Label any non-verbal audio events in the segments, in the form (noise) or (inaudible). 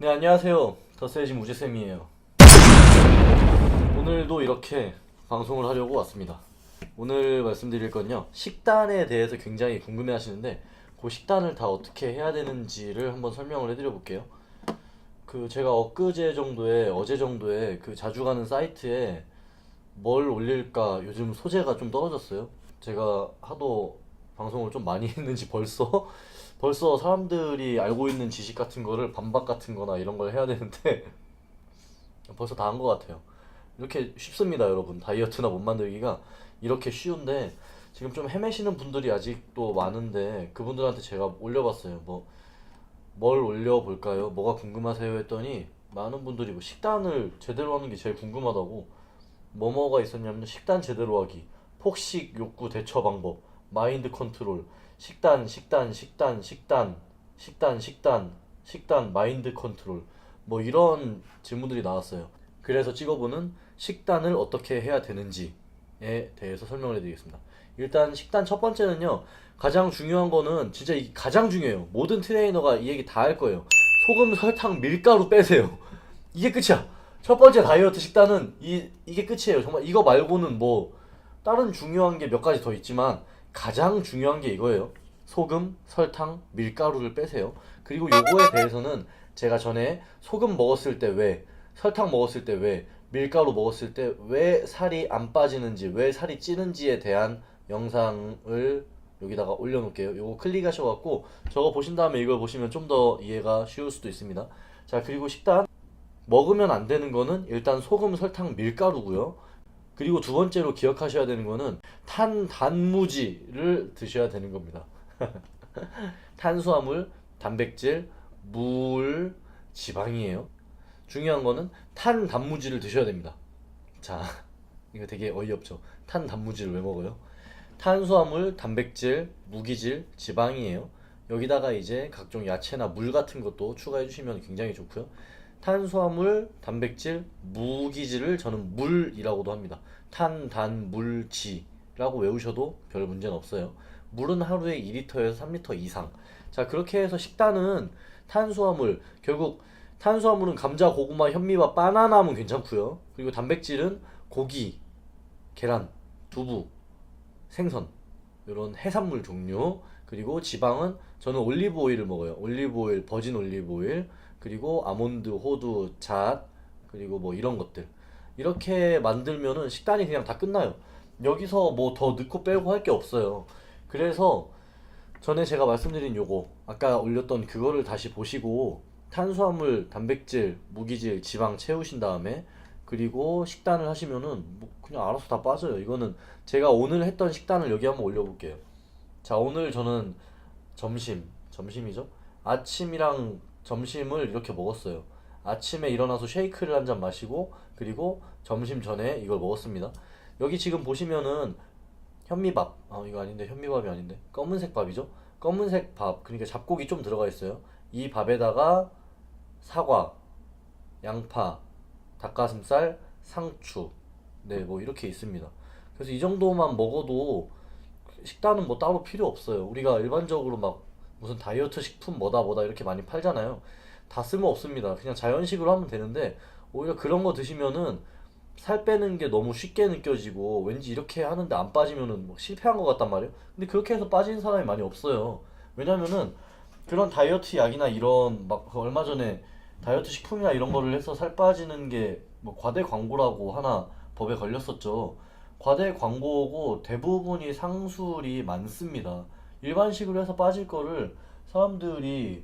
네 안녕하세요. 더세진 우재쌤이에요. 오늘도 이렇게 방송을 하려고 왔습니다. 오늘 말씀드릴 건요 식단에 대해서 굉장히 궁금해 하시는데 그 식단을 다 어떻게 해야 되는지를 한번 설명을 해드려 볼게요. 그 제가 엊그제 정도에 어제 정도에 그 자주 가는 사이트에 뭘 올릴까 요즘 소재가 좀 떨어졌어요. 제가 하도 방송을 좀 많이 (laughs) 했는지 벌써 벌써 사람들이 알고 있는 지식 같은 거를 반박 같은 거나 이런 걸 해야 되는데 (laughs) 벌써 다 한 것 같아요. 이렇게 쉽습니다, 여러분. 다이어트나 몸 만들기가 이렇게 쉬운데 지금 좀 헤매시는 분들이 아직도 많은데 그분들한테 제가 올려봤어요. 뭐 뭘 올려볼까요? 뭐가 궁금하세요? 했더니 많은 분들이 뭐 식단을 제대로 하는 게 제일 궁금하다고 뭐뭐가 있었냐면 식단 제대로 하기, 폭식 욕구 대처 방법, 마인드 컨트롤, 식단, 식단, 식단, 식단, 식단, 식단, 식단, 마인드 컨트롤 뭐 이런 질문들이 나왔어요. 그래서 찍어보는 식단을 어떻게 해야 되는지에 대해서 설명을 해드리겠습니다. 일단 식단 첫 번째는요. 가장 중요한 거는 진짜 이 가장 중요해요. 모든 트레이너가 이 얘기 다 할 거예요. 소금, 설탕, 밀가루 빼세요. 이게 끝이야. 첫 번째 다이어트 식단은 이 이게 끝이에요. 정말 이거 말고는 뭐 다른 중요한 게 몇 가지 더 있지만 가장 중요한 게 이거예요. 소금, 설탕, 밀가루를 빼세요. 그리고 요거에 대해서는 제가 전에 소금 먹었을 때 왜, 설탕 먹었을 때 왜, 밀가루 먹었을 때 왜 살이 안 빠지는지, 왜 살이 찌는지에 대한 영상을 여기다가 올려놓을게요. 요거 클릭하셔갖고 저거 보신 다음에 이걸 보시면 좀 더 이해가 쉬울 수도 있습니다. 자, 그리고 식단. 먹으면 안 되는 거는 일단 소금, 설탕, 밀가루고요. 그리고 두 번째로 기억하셔야 되는 거는 탄 단무지를 드셔야 되는 겁니다. (laughs) 탄수화물, 단백질, 물, 지방이에요. 중요한 거는 탄 단무지를 드셔야 됩니다. 자, (laughs) 이거 되게 어이없죠. 탄 단무지를 왜 먹어요? 탄수화물, 단백질, 무기질, 지방이에요. 여기다가 이제 각종 야채나 물 같은 것도 추가해 주시면 굉장히 좋고요. 탄수화물, 단백질, 무기질을 저는 물이라고도 합니다. 탄, 단, 물, 지라고 외우셔도 별 문제는 없어요. 물은 하루에 2리터에서 3리터 이상. 자, 그렇게 해서 식단은 탄수화물, 결국 탄수화물은 감자, 고구마, 현미밥, 바나나면 괜찮고요. 그리고 단백질은 고기, 계란, 두부, 생선, 이런 해산물 종류. 그리고 지방은 저는 올리브 오일을 먹어요. 올리브 오일, 버진 올리브 오일, 그리고 아몬드, 호두, 잣, 그리고 뭐 이런 것들. 이렇게 만들면은 식단이 그냥 다 끝나요. 여기서 뭐 더 넣고 빼고 할 게 없어요. 그래서 전에 제가 말씀드린 요거, 아까 올렸던 그거를 다시 보시고 탄수화물, 단백질, 무기질, 지방 채우신 다음에 그리고 식단을 하시면은 뭐 그냥 알아서 다 빠져요. 이거는 제가 오늘 했던 식단을 여기 한번 올려볼게요. 자, 오늘 저는 점심, 점심이죠? 아침이랑 점심을 이렇게 먹었어요. 아침에 일어나서 쉐이크를 한 잔 마시고, 그리고 점심 전에 이걸 먹었습니다. 여기 지금 보시면은 현미밥, 아, 이거 아닌데, 현미밥이 아닌데, 검은색 밥이죠? 검은색 밥, 그러니까 잡곡이 좀 들어가 있어요. 이 밥에다가 사과, 양파, 닭가슴살, 상추, 네, 뭐 이렇게 있습니다. 그래서 이 정도만 먹어도 식단은 뭐 따로 필요 없어요. 우리가 일반적으로 막 무슨 다이어트 식품 뭐다 뭐다 이렇게 많이 팔잖아요. 다 쓸모 없습니다. 그냥 자연식으로 하면 되는데 오히려 그런 거 드시면은 살 빼는 게 너무 쉽게 느껴지고 왠지 이렇게 하는데 안 빠지면은 뭐 실패한 것 같단 말이에요. 근데 그렇게 해서 빠지는 사람이 많이 없어요. 왜냐면은 그런 다이어트 약이나 이런 막 얼마 전에 다이어트 식품이나 이런 거를 해서 살 빠지는 게 뭐 과대 광고라고 하나 법에 걸렸었죠. 과대 광고고 대부분이 상술이 많습니다. 일반식으로 해서 빠질 거를 사람들이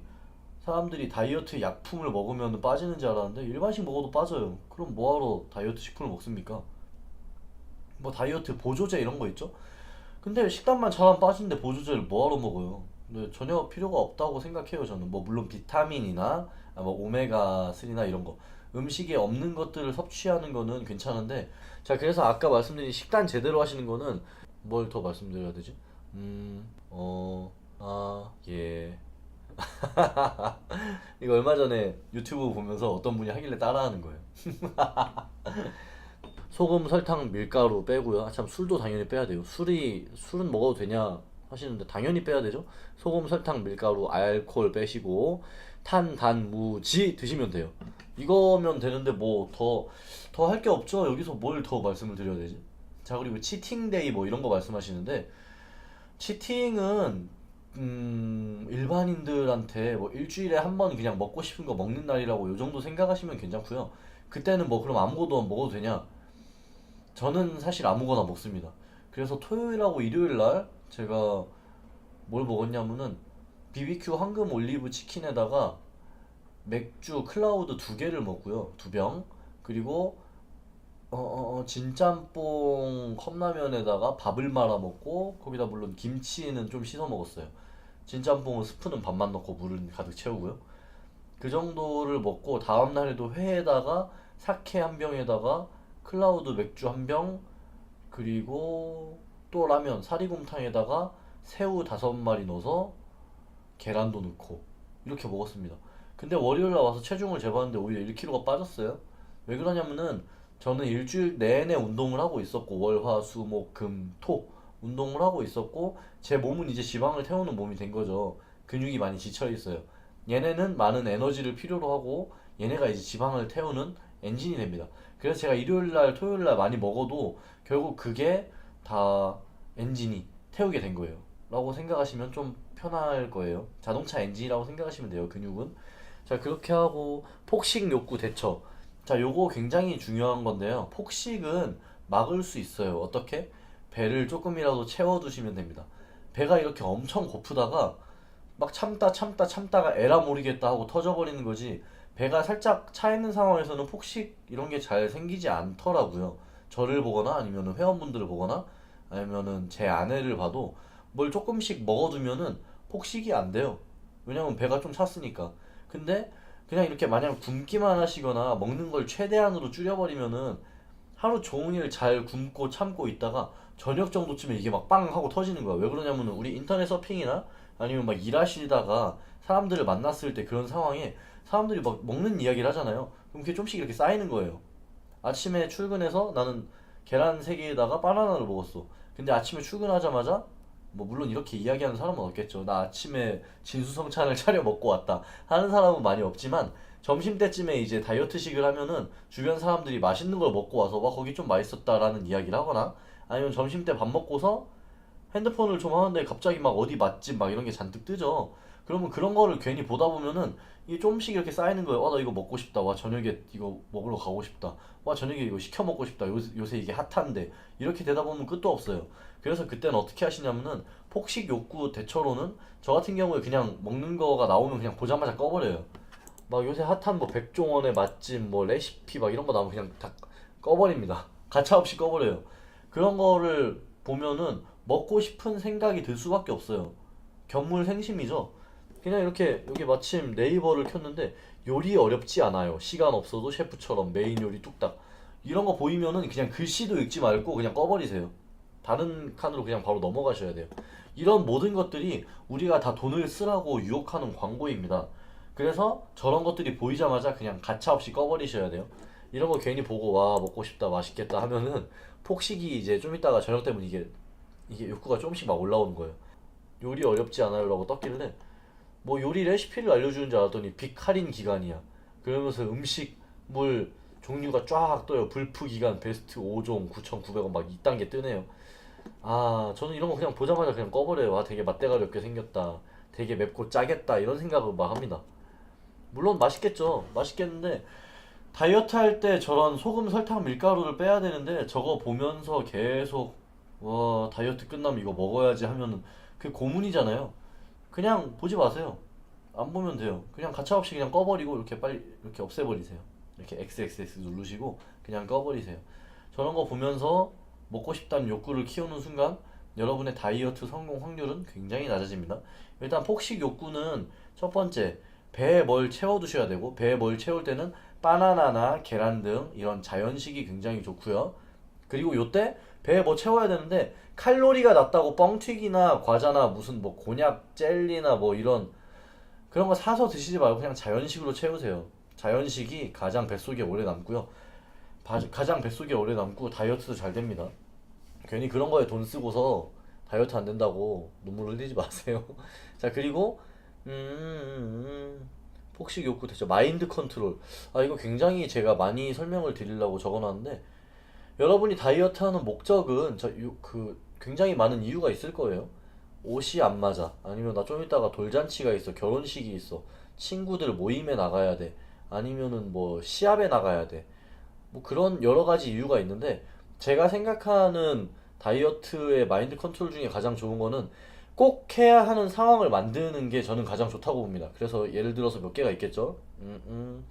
사람들이 다이어트 약품을 먹으면 빠지는 줄 알았는데 일반식 먹어도 빠져요. 그럼 뭐하러 다이어트 식품을 먹습니까? 뭐 다이어트 보조제 이런 거 있죠? 근데 식단만 잘하면 빠지는데 보조제를 뭐하러 먹어요? 근데 전혀 필요가 없다고 생각해요 저는 뭐 물론 비타민이나 아, 뭐 오메가 3나 이런 거 음식에 없는 것들을 섭취하는 거는 괜찮은데 자 그래서 아까 말씀드린 식단 제대로 하시는 거는 뭘 더 말씀드려야 되지? 음 어 아 예 (laughs) 이거 얼마 전에 유튜브 보면서 어떤 분이 하길래 따라하는 거예요. (laughs) 소금, 설탕, 밀가루 빼고요. 아, 참 술도 당연히 빼야 돼요. 술이 술은 먹어도 되냐 하시는데 당연히 빼야 되죠. 소금, 설탕, 밀가루, 알코올 빼시고 탄, 단, 무, 지 드시면 돼요. 이거면 되는데 뭐 더 더 할 게 없죠. 여기서 뭘 더 말씀을 드려야 되지? 자 그리고 치팅데이 뭐 이런 거 말씀하시는데 치팅은 음, 일반인들한테 뭐 일주일에 한 번 그냥 먹고 싶은 거 먹는 날이라고 요 정도 생각하시면 괜찮고요. 그때는 뭐 그럼 아무것도 안 먹어도 되냐? 저는 사실 아무거나 먹습니다. 그래서 토요일하고 일요일 날 제가 뭘 먹었냐면은 BBQ 황금 올리브 치킨에다가 맥주 클라우드 두 개를 먹고요. 두 병. 그리고 어, 어, 어, 진짬뽕 컵라면에다가 밥을 말아 먹고 거기다 물론 김치는 좀 씻어 먹었어요. 진짬뽕은 스프는 반만 넣고 물은 가득 채우고요. 그 정도를 먹고 다음 날에도 회에다가 사케 한 병에다가 클라우드 맥주 한 병 그리고 또 라면 사리곰탕에다가 새우 다섯 마리 넣어서 계란도 넣고 이렇게 먹었습니다. 근데 월요일 날 와서 체중을 재봤는데 오히려 1kg가 빠졌어요. 왜 그러냐면은 저는 일주일 내내 운동을 하고 있었고 월, 화, 수, 목, 금, 토 운동을 하고 있었고 제 몸은 이제 지방을 태우는 몸이 된 거죠. 근육이 많이 지쳐 있어요. 얘네는 많은 에너지를 필요로 하고 얘네가 이제 지방을 태우는 엔진이 됩니다. 그래서 제가 일요일 날, 토요일 날 많이 먹어도 결국 그게 다 엔진이 태우게 된 거예요. 라고 생각하시면 좀 편할 거예요. 자동차 엔진이라고 생각하시면 돼요, 근육은. 자, 그렇게 하고 폭식 욕구 대처. 자, 요거 굉장히 중요한 건데요. 폭식은 막을 수 있어요. 어떻게? 배를 조금이라도 채워두시면 됩니다. 배가 이렇게 엄청 고프다가 막 참다 참다 참다가 에라 모르겠다 하고 터져버리는 거지. 배가 살짝 차 있는 상황에서는 폭식 이런 게 잘 생기지 않더라고요. 저를 보거나 아니면 회원분들을 보거나 아니면은 제 아내를 봐도 뭘 조금씩 먹어두면은 폭식이 안 돼요. 왜냐면 배가 좀 찼으니까. 근데 그냥 이렇게 마냥 굶기만 하시거나 먹는 걸 최대한으로 줄여버리면은 하루 종일 잘 굶고 참고 있다가 저녁 정도쯤에 이게 막 빵 하고 터지는 거야. 왜 그러냐면은 우리 인터넷 서핑이나 아니면 막 일하시다가 사람들을 만났을 때 그런 상황에 사람들이 막 먹는 이야기를 하잖아요. 그럼 그게 좀씩 이렇게 쌓이는 거예요. 아침에 출근해서 나는 계란 세 개에다가 바나나를 먹었어. 근데 아침에 출근하자마자 뭐 물론 이렇게 이야기하는 사람은 없겠죠. 나 아침에 진수성찬을 (laughs) 차려 먹고 왔다 하는 사람은 많이 없지만 점심 때쯤에 이제 다이어트식을 하면은 주변 사람들이 맛있는 걸 먹고 와서 와 거기 좀 맛있었다라는 이야기를 하거나 아니면 점심 때 밥 먹고서 핸드폰을 좀 하는데 갑자기 막 어디 맛집 막 이런 게 잔뜩 뜨죠. 그러면 그런 거를 괜히 보다 보면은 이게 조금씩 이렇게 쌓이는 거예요. 와, 나 이거 먹고 싶다. 와, 저녁에 이거 먹으러 가고 싶다. 와, 저녁에 이거 시켜 먹고 싶다. 요새, 요새 이게 핫한데. 이렇게 되다 보면 끝도 없어요. 그래서 그때는 어떻게 하시냐면은 폭식 욕구 대처로는 저 같은 경우에 그냥 먹는 거가 나오면 그냥 보자마자 꺼버려요. 막 요새 핫한 뭐 백종원의 맛집 뭐 레시피 막 이런 거 나오면 그냥 다 꺼버립니다. (laughs) 가차 없이 꺼버려요. 그런 거를 보면은 먹고 싶은 생각이 들 수밖에 없어요. 견물생심이죠. 그냥 이렇게 여기 마침 네이버를 켰는데 요리 어렵지 않아요. 시간 없어도 셰프처럼 메인 요리 뚝딱 이런 거 보이면은 그냥 글씨도 읽지 말고 그냥 꺼버리세요. 다른 칸으로 그냥 바로 넘어가셔야 돼요. 이런 모든 것들이 우리가 다 돈을 쓰라고 유혹하는 광고입니다. 그래서 저런 것들이 보이자마자 그냥 가차없이 꺼버리셔야 돼요. 이런 거 괜히 보고 와 먹고 싶다 맛있겠다 하면은 폭식이 이제 좀 있다가 저녁 되면 이게 이게 욕구가 조금씩 막 올라오는 거예요. 요리 어렵지 않아요라고 떴길래 뭐 요리 레시피를 알려주는 줄 알았더니 빅 할인 기간이야. 그러면서 음식물 종류가 쫙 떠요. 불프 기간 베스트 5종 9,900원 막 이딴 게 뜨네요. 아 저는 이런 거 그냥 보자마자 그냥 꺼버려요. 아 되게 맛대가리 없게 생겼다. 되게 맵고 짜겠다 이런 생각을 막 합니다. 물론 맛있겠죠. 맛있겠는데 다이어트 할 때 저런 소금, 설탕, 밀가루를 빼야 되는데 저거 보면서 계속 와 다이어트 끝나면 이거 먹어야지 하면은 그게 고문이잖아요. 그냥 보지 마세요. 안 보면 돼요. 그냥 가차없이 그냥 꺼버리고 이렇게 빨리 이렇게 없애버리세요. 이렇게 XXX 누르시고 그냥 꺼버리세요. 저런 거 보면서 먹고 싶다는 욕구를 키우는 순간 여러분의 다이어트 성공 확률은 굉장히 낮아집니다. 일단 폭식 욕구는 첫 번째 배에 뭘 채워두셔야 되고 배에 뭘 채울 때는 바나나나 계란 등 이런 자연식이 굉장히 좋고요. 그리고 요때 배에 뭐 채워야 되는데 칼로리가 낮다고 뻥튀기나 과자나 무슨 뭐 곤약 젤리나 뭐 이런 그런 거 사서 드시지 말고 그냥 자연식으로 채우세요. 자연식이 가장 뱃속에 오래 남고요. 바- 가장 뱃속에 오래 남고 다이어트도 잘 됩니다. 괜히 그런 거에 돈 쓰고서 다이어트 안 된다고 눈물 흘리지 마세요. (laughs) 자, 그리고 음, 음, 음. 폭식 욕구 대처 마인드 컨트롤 아 이거 굉장히 제가 많이 설명을 드리려고 적어놨는데 여러분이 다이어트 하는 목적은 저그 굉장히 많은 이유가 있을 거예요 옷이 안 맞아 아니면 나 좀 이따가 돌잔치가 있어 결혼식이 있어 친구들 모임에 나가야 돼 아니면은 뭐 시합에 나가야 돼 뭐 그런 여러 가지 이유가 있는데 제가 생각하는 다이어트의 마인드 컨트롤 중에 가장 좋은 거는 꼭 해야 하는 상황을 만드는 게 저는 가장 좋다고 봅니다. 그래서 예를 들어서 몇 개가 있겠죠. 음, 음.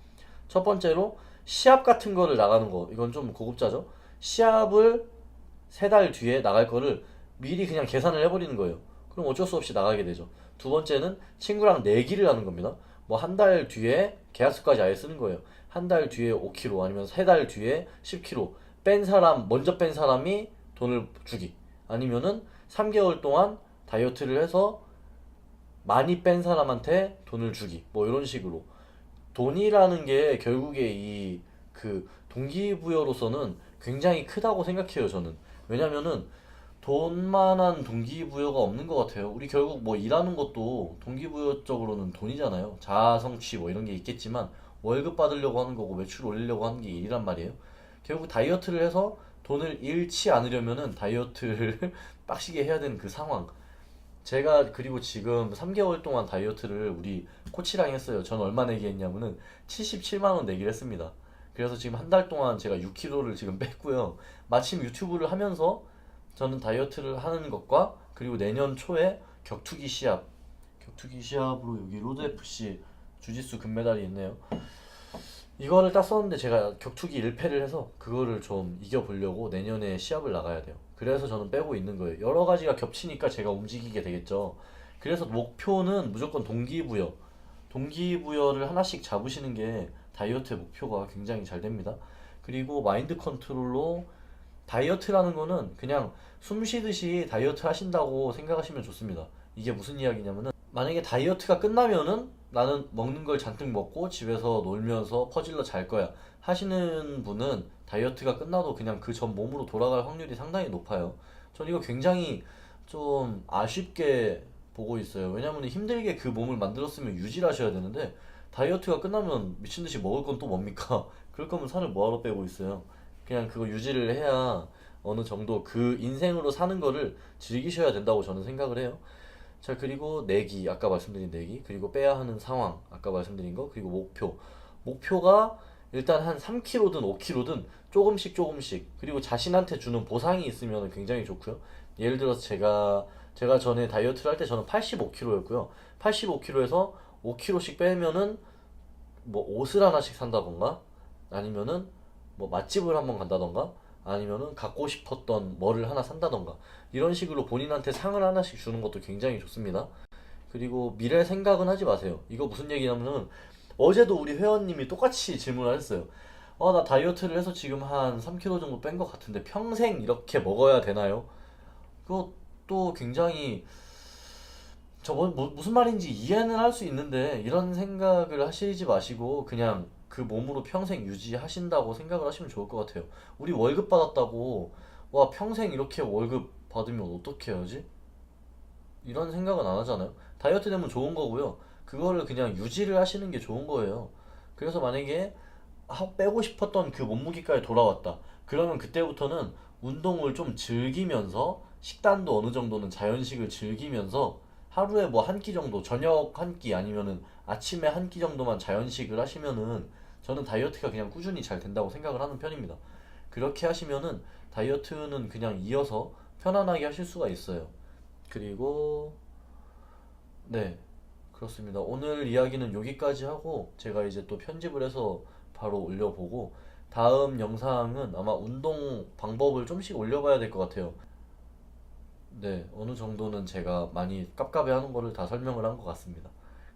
첫 번째로 시합 같은 거를 나가는 거. 이건 좀 고급자죠. 시합을 세 달 뒤에 나갈 거를 미리 그냥 계산을 해버리는 거예요. 그럼 어쩔 수 없이 나가게 되죠. 두 번째는 친구랑 내기를 하는 겁니다. 뭐 한 달 뒤에 계약서까지 아예 쓰는 거예요. 한 달 뒤에 5kg 아니면 세 달 뒤에 10kg 뺀 사람 먼저 뺀 사람이 돈을 주기 아니면은 3개월 동안 다이어트를 해서 많이 뺀 사람한테 돈을 주기 뭐 이런 식으로 돈이라는 게 결국에 이 그 동기부여로서는 굉장히 크다고 생각해요 저는. 왜냐면은 돈만한 동기부여가 없는 것 같아요. 우리 결국 뭐 일하는 것도 동기부여적으로는 돈이잖아요. 자아 성취 뭐 이런 게 있겠지만 월급 받으려고 하는 거고 매출 올리려고 하는 게 일이란 말이에요. 결국 다이어트를 해서 돈을 잃지 않으려면은 다이어트를 (laughs) 빡시게 해야 되는 그 상황. 제가 그리고 지금 3개월 동안 다이어트를 우리 코치랑 했어요. 전 얼마 내기 했냐면은 77만 원 내기를 했습니다. 그래서 지금 한 달 동안 제가 6kg를 지금 뺐고요. 마침 유튜브를 하면서 저는 다이어트를 하는 것과 그리고 내년 초에 격투기 시합, 격투기 시합으로 여기 로드 FC 주짓수 금메달이 있네요. 이거를 딱 썼는데 제가 격투기 1패를 해서 그거를 좀 이겨보려고 내년에 시합을 나가야 돼요. 그래서 저는 빼고 있는 거예요. 여러 가지가 겹치니까 제가 움직이게 되겠죠. 그래서 목표는 무조건 동기부여. 동기부여를 하나씩 잡으시는 게 다이어트의 목표가 굉장히 잘 됩니다. 그리고 마인드 컨트롤로 다이어트라는 거는 그냥 숨 쉬듯이 다이어트 하신다고 생각하시면 좋습니다. 이게 무슨 이야기냐면은 만약에 다이어트가 끝나면은 나는 먹는 걸 잔뜩 먹고 집에서 놀면서 퍼질러 잘 거야 하시는 분은 다이어트가 끝나도 그냥 그 전 몸으로 돌아갈 확률이 상당히 높아요. 전 이거 굉장히 좀 아쉽게 보고 있어요. 왜냐면 힘들게 그 몸을 만들었으면 유지를 하셔야 되는데 다이어트가 끝나면 미친 듯이 먹을 건 또 뭡니까? (laughs) 그럴 거면 살을 뭐하러 빼고 있어요. 그냥 그거 유지를 해야 어느 정도 그 인생으로 사는 거를 즐기셔야 된다고 저는 생각을 해요. 자, 그리고 내기, 아까 말씀드린 내기, 그리고 빼야 하는 상황, 아까 말씀드린 거, 그리고 목표. 목표가 일단 한 3kg든 5kg든 조금씩 조금씩, 그리고 자신한테 주는 보상이 있으면 굉장히 좋고요. 예를 들어서 제가, 제가 전에 다이어트를 할 때 저는 85kg였고요. 85kg에서 5kg씩 빼면은 뭐 옷을 하나씩 산다던가, 아니면은 뭐 맛집을 한번 간다던가, 아니면은 갖고 싶었던 뭐를 하나 산다던가 이런 식으로 본인한테 상을 하나씩 주는 것도 굉장히 좋습니다. 그리고 미래 생각은 하지 마세요. 이거 무슨 얘기냐면은 어제도 우리 회원님이 똑같이 질문을 했어요. 어, 나 다이어트를 해서 지금 한 3kg 정도 뺀 것 같은데 평생 이렇게 먹어야 되나요? 그것도 굉장히 저뭐 뭐, 무슨 말인지 이해는 할 수 있는데 이런 생각을 하시지 마시고 그냥 그 몸으로 평생 유지하신다고 생각을 하시면 좋을 것 같아요. 우리 월급 받았다고 와 평생 이렇게 월급 받으면 어떻게 해야지? 이런 생각은 안 하잖아요. 다이어트 되면 좋은 거고요. 그거를 그냥 유지를 하시는 게 좋은 거예요. 그래서 만약에 하- 빼고 싶었던 그 몸무게까지 돌아왔다. 그러면 그때부터는 운동을 좀 즐기면서 식단도 어느 정도는 자연식을 즐기면서 하루에 뭐 한 끼 정도, 저녁 한 끼 아니면은 아침에 한 끼 정도만 자연식을 하시면은 저는 다이어트가 그냥 꾸준히 잘 된다고 생각을 하는 편입니다. 그렇게 하시면은 다이어트는 그냥 이어서 편안하게 하실 수가 있어요. 그리고 네, 그렇습니다. 오늘 이야기는 여기까지 하고 제가 이제 또 편집을 해서 바로 올려보고 다음 영상은 아마 운동 방법을 좀씩 올려봐야 될 것 같아요. 네, 어느 정도는 제가 많이 깝깝해하는 거를 다 설명을 한 것 같습니다.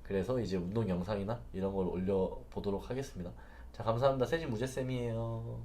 그래서 이제 운동 영상이나 이런 걸 올려보도록 하겠습니다. 자, 감사합니다. 세진 무제쌤이에요.